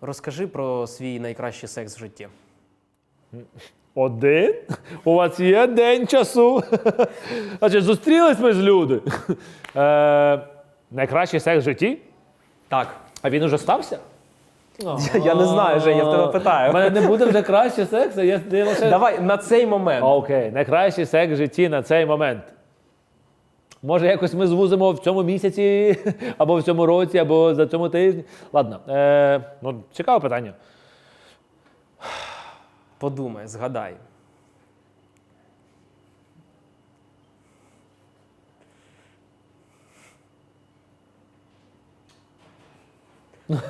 Розкажи про свій найкращий секс в житті. Один? У вас є день часу. Значить, зустрілись ми з люди. Е, найкращий секс в житті? Так. А він уже стався? Я не знаю, Жень, я в тебе У мене не буде вже краще сексу. Я, я лише... Давай на цей момент. Окей, найкращий секс в житті на цей момент. Може, якось ми звузимо в цьому місяці, або в цьому році, або за цьому тижні. Ладно, е, ну, цікаве питання. Подумай, згадай.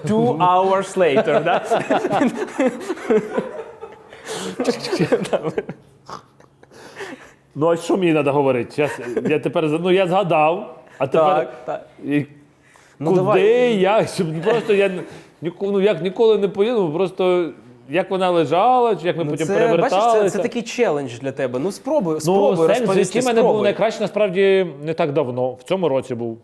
Two hours later, да? Ну, а що мені треба говорити? Я, я тепер ну, я згадав, а тепер. Так, так. І Ну, куди, давай. я? Щоб просто я ніколи, ну, як ніколи не поїду, просто як вона лежала, чи як ми потім Це, переверталися. бачиш, це, це такий челендж для тебе. Ну спробуй, Ну, спробуй секс в розповісти. житті мене був спробуй. найкраще, насправді, не так давно. В цьому році був.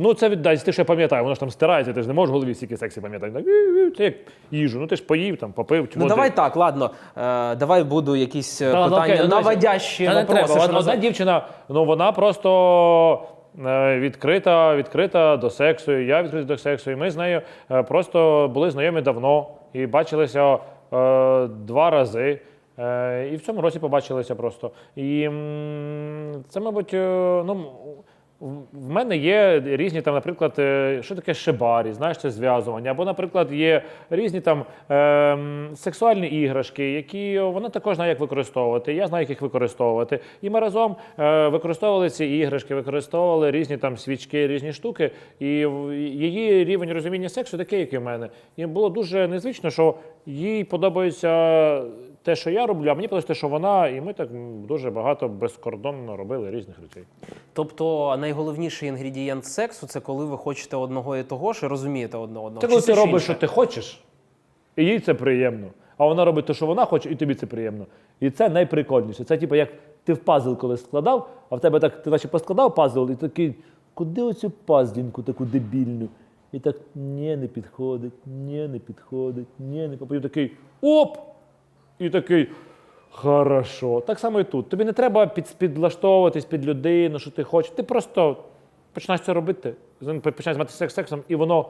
Ну, це віддай, ти що я пам'ятаю, воно ж там стирається, ти ж не можеш в голові стільки сексі пам'ятати. Так, Це як їжу. Ну ти ж поїв, там, попив, Ну давай так, ладно. Е, давай буду якісь е, Та, питання окей, ну, наводящі Та не вопроси. треба. що Одна, одна роз- дівчина, ну вона просто е, відкрита, відкрита до сексу. і Я відкритий до сексу. І ми з нею е, просто були знайомі давно і бачилися е, два рази. Е, і в цьому році побачилися просто. І м, це, мабуть, е, ну. В- мене є різні там, наприклад, е, що таке шибарі, знаєш, це зв'язування. Або, наприклад, є різні там ем, сексуальні іграшки, які вона також знає, як використовувати. Я знаю, як їх використовувати. І ми разом е, використовували ці іграшки, використовували різні там свічки, різні штуки. І її рівень розуміння сексу такий, як і в мене. І було дуже незвично, що їй подобається те, що я роблю, а мені подобається те, що вона, і ми так дуже багато безкордонно робили різних речей. Тобто найголовніший інгредієнт сексу це коли ви хочете одного і того ж і розумієте одне одного. Це коли ти робиш, що ти хочеш, і їй це приємно. А вона робить те, що вона хоче, і тобі це приємно. І це найприкольніше. Це типу, як ти в пазл коли складав, а в тебе так, ти наче поскладав пазл, і такий, куди оцю пазлінку таку дебільну? І так, ні, не підходить, ні, не підходить, ні, не Потім такий оп! І такий. Хорошо. Так само і тут. Тобі не треба під, підлаштовуватись під людину, що ти хочеш. Ти просто починаєш це робити, починаєш займатися секс- сексом, і воно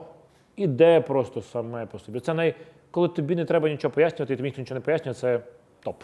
іде просто саме по собі. Це най... коли тобі не треба нічого пояснювати, і тобі ніхто нічого не пояснює, це топ.